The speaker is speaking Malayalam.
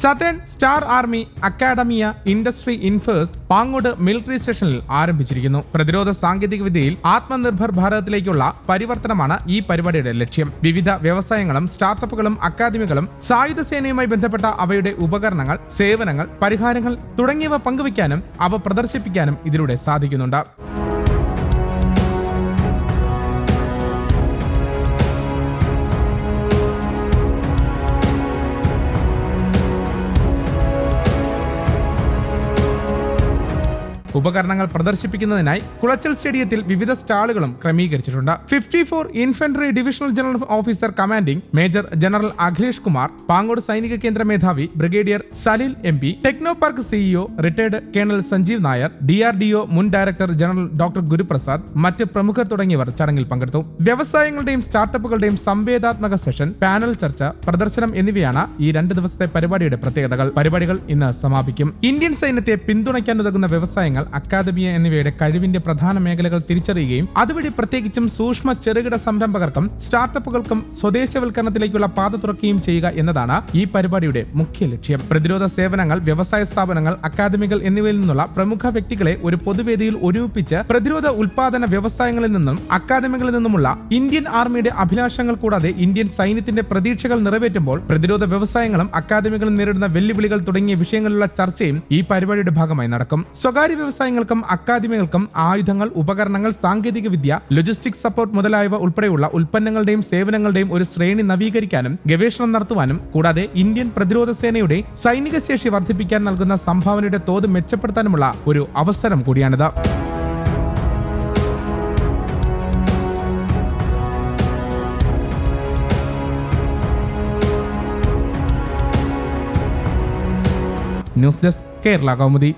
Southern Star Army academia industry interface Pangode military സ്റ്റേഷനിൽ ആരംഭിച്ചിരിക്കുന്നു. പ്രതിരോധ സാങ്കേതിക വിദ്യയിൽ ആത്മനിർഭർ ഭാരതത്തിലേക്കുള്ള പരിവർത്തനമാണ് ഈ പരിപാടിയുടെ ലക്ഷ്യം. വിവിധ വ്യവസായങ്ങളും സ്റ്റാർട്ടപ്പുകളും അക്കാദമികളും സായുധ സേനയുമായി ബന്ധപ്പെട്ട അവയുടെ ഉപകരണങ്ങൾ സേവനങ്ങൾ പരിഹാരങ്ങൾ തുടങ്ങിയവ പങ്കുവയ്ക്കാനും അവ പ്രദർശിപ്പിക്കാനും ഇതിലൂടെ സാധിക്കുന്നുണ്ട്. ഉപകരണങ്ങൾ പ്രദർശിപ്പിക്കുന്നതിനായി കുളച്ചൽ സ്റ്റേഡിയത്തിൽ വിവിധ സ്റ്റാളുകളും ക്രമീകരിച്ചിട്ടുണ്ട്. Fifty four infantry divisional general officer commanding major general Akhilesh Kumar Pangode സൈനിക കേന്ദ്ര മേധാവി brigadier Salil M P techno park CEO retired colonel Sanjeev Nair D R മുൻ ഡയറക്ടർ ജനറൽ ഡോക്ടർ ഗുരുപ്രസാദ് മറ്റ് പ്രമുഖർ തുടങ്ങിയവർ ചടങ്ങിൽ പങ്കെടുത്തു. വ്യവസായങ്ങളുടെയും സ്റ്റാർട്ടപ്പുകളുടെയും സംവേദാത്മക സെഷൻ പാനൽ ചർച്ച പ്രദർശനം എന്നിവയാണ് ഈ രണ്ട് ദിവസത്തെ പരിപാടിയുടെ പ്രത്യേകതകൾ. പരിപാടികൾ ഇന്ന് സമാപിക്കും. ഇന്ത്യൻ സൈന്യത്തെ പിന്തുണയ്ക്കാൻ ഉതകുന്ന വ്യവസായങ്ങൾ അക്കാദമിയ എന്നിവയുടെ കഴിവിന്റെ പ്രധാന മേഖലകൾ തിരിച്ചറിയുകയും അതുവഴി പ്രത്യേകിച്ചും സൂക്ഷ്മ ചെറുകിട സംരംഭകർക്കും സ്റ്റാർട്ടപ്പുകൾക്കും സ്വദേശവൽക്കരണത്തിലേക്കുള്ള പാത തുറക്കുകയും ചെയ്യുക എന്നതാണ് ഈ പരിപാടിയുടെ മുഖ്യ ലക്ഷ്യം. പ്രതിരോധ സേവനങ്ങൾ വ്യവസായ സ്ഥാപനങ്ങൾ അക്കാദമികൾ എന്നിവയിൽ നിന്നുള്ള പ്രമുഖ വ്യക്തികളെ ഒരു പൊതുവേദിയിൽ ഒരുമിപ്പിച്ച് പ്രതിരോധ ഉൽപാദന വ്യവസായങ്ങളിൽ നിന്നും അക്കാദമികളിൽ നിന്നുമുള്ള ഇന്ത്യൻ ആർമിയുടെ അഭിലാഷങ്ങൾ കൂടാതെ ഇന്ത്യൻ സൈന്യത്തിന്റെ പ്രതീക്ഷകൾ നിറവേറ്റുമ്പോൾ പ്രതിരോധ വ്യവസായങ്ങളും അക്കാദമികളും നേരിടുന്ന വെല്ലുവിളികൾ തുടങ്ങിയ വിഷയങ്ങളിലുള്ള ചർച്ചയും ഈ പരിപാടിയുടെ ഭാഗമായി നടക്കും. സ്വകാര്യ വ്യവസായങ്ങൾക്കും അക്കാദമികൾക്കും ആയുധങ്ങൾ ഉപകരണങ്ങൾ സാങ്കേതിക വിദ്യ ലോജിസ്റ്റിക്സ് സപ്പോർട്ട് മുതലായവ ഉൾപ്പെടെയുള്ള ഉൽപ്പന്നങ്ങളുടെയും സേവനങ്ങളുടെയും ഒരു ശ്രേണി നവീകരിക്കാനും ഗവേഷണം നടത്തുവാനും കൂടാതെ ഇന്ത്യൻ പ്രതിരോധ സേനയുടെ സൈനിക ശേഷി വർദ്ധിപ്പിക്കാൻ നൽകുന്ന സംഭാവനയുടെ തോത് മെച്ചപ്പെടുത്താനുമുള്ള ഒരു അവസരം കൂടിയാണിത്. News desk Kerala Kaumudi.